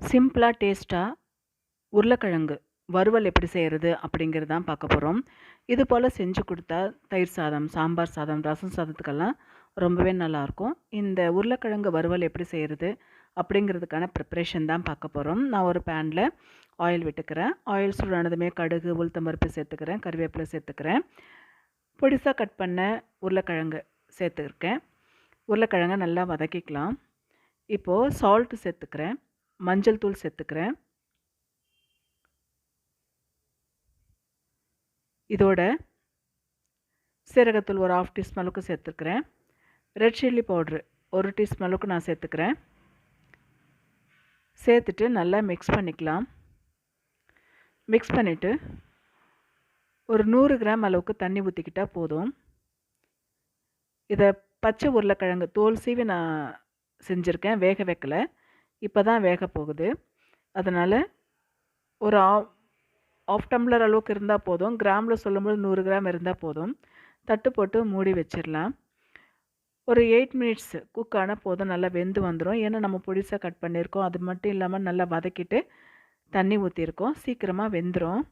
சிம்பிளாக டேஸ்ட்டாக உருளைக்கிழங்கு. வறுவல் எப்படி செய்கிறது அப்படிங்கிறது தான் பார்க்க போகிறோம் இது போல் செஞ்சு கொடுத்தா தயிர் சாதம் சாம்பார் சாதம் ரசம் சாதத்துக்கெல்லாம் ரொம்பவே நல்லாயிருக்கும் இந்த உருளைக்கிழங்கு வறுவல் எப்படி செய்கிறது அப்படிங்கிறதுக்கான ப்ரிப்ரேஷன் தான் பார்க்க போகிறோம் நான் ஒரு பேனில் ஆயில் விட்டுக்கிறேன். ஆயில் சூடானதுமே கடுகு உளுத்தம்பருப்பு சேர்த்துக்கிறேன் கருவேப்பிலை சேர்த்துக்கிறேன். பொடிசாக கட் பண்ண உருளைக்கிழங்கு சேர்த்துருக்கேன். உருளைக்கிழங்கை நல்லா வதக்கிக்கலாம். இப்போது சால்ட்டு சேர்த்துக்கிறேன். மஞ்சள் தூள் சேர்த்துக்கிறேன். இதோட சீரகத்தூள் ஒரு ஆஃப் டீஸ்பூன் அளவுக்கு சேர்த்துக்கிறேன். ரெட் சில்லி பவுட்ரு ஒரு டீஸ்பூன் அளவுக்கு நான் சேர்த்துக்கிறேன். சேர்த்துட்டு நல்லா மிக்ஸ் பண்ணிக்கலாம். மிக்ஸ் பண்ணிவிட்டு ஒரு நூறு கிராம் அளவுக்கு தண்ணி ஊற்றிக்கிட்டால் போதும். இதை பச்சை உருளைக்கிழங்கு தோல் சீவி நான் செஞ்சுருக்கேன் வேக வைக்கலை. இப்போ தான் வேக போகுது. அதனால் ஒரு ஆஃப் டம்ளர் அளவுக்கு இருந்தால் போதும். கிராமில் சொல்லும்போது நூறு கிராம் இருந்தால் போதும். தட்டு போட்டு மூடி வச்சிடலாம். ஒரு எயிட் மினிட்ஸ் குக் ஆனால் போதும். நல்லா வெந்து வந்துடும் ஏன்னா நம்ம பொடிசாக கட் பண்ணியிருக்கோம். அது மட்டும் இல்லாமல் நல்லா வதக்கிட்டு தண்ணி ஊற்றிருக்கோம் சீக்கிரமாக வெந்துடும்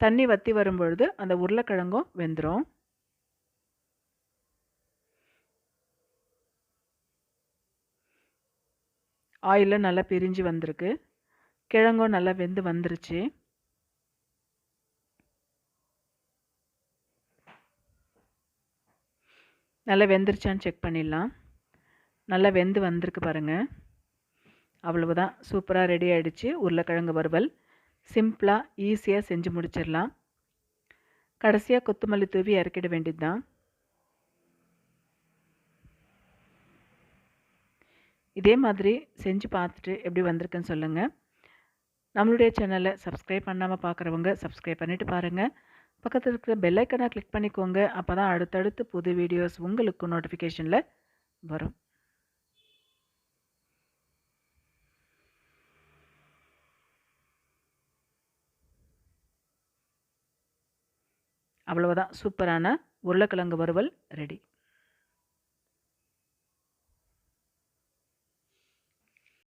தண்ணி வற்றி வரும்பொழுது அந்த உருளைக்கிழங்கும் வெந்துடும் ஆயிலில் நல்லா பிரிஞ்சு வந்திருக்கு. கிழங்கும் நல்லா வெந்து வந்துருச்சு. நல்லா வெந்துருச்சான்னு செக் பண்ணிடலாம். நல்லா வெந்து வந்திருக்கு பாருங்கள் அவ்வளவுதான். சூப்பராக ரெடி ஆகிடுச்சு உருளைக்கிழங்கு வறுவல். சிம்பிளாக ஈஸியாக செஞ்சு முடிச்சிடலாம். கடைசியாக கொத்தமல்லி தூவி இறக்கிட வேண்டியது தான் இதே மாதிரி செஞ்சு பார்த்துட்டு எப்படி வந்திருக்குன்னு சொல்லுங்கள் நம்மளுடைய சேனலை சப்ஸ்கிரைப் பண்ணாமல் பார்க்குறவங்க சப்ஸ்கிரைப் பண்ணிவிட்டு பாருங்கள் பக்கத்தில் இருக்கிற பெல்லைக்கனை கிளிக் பண்ணிக்கோங்க. அப்போ தான் அடுத்தடுத்து புது வீடியோஸ் உங்களுக்கு நோட்டிஃபிகேஷனில் வரும். அவ்வளவுதான். சூப்பரான உருளைக்கிழங்கு வறுவல் ரெடி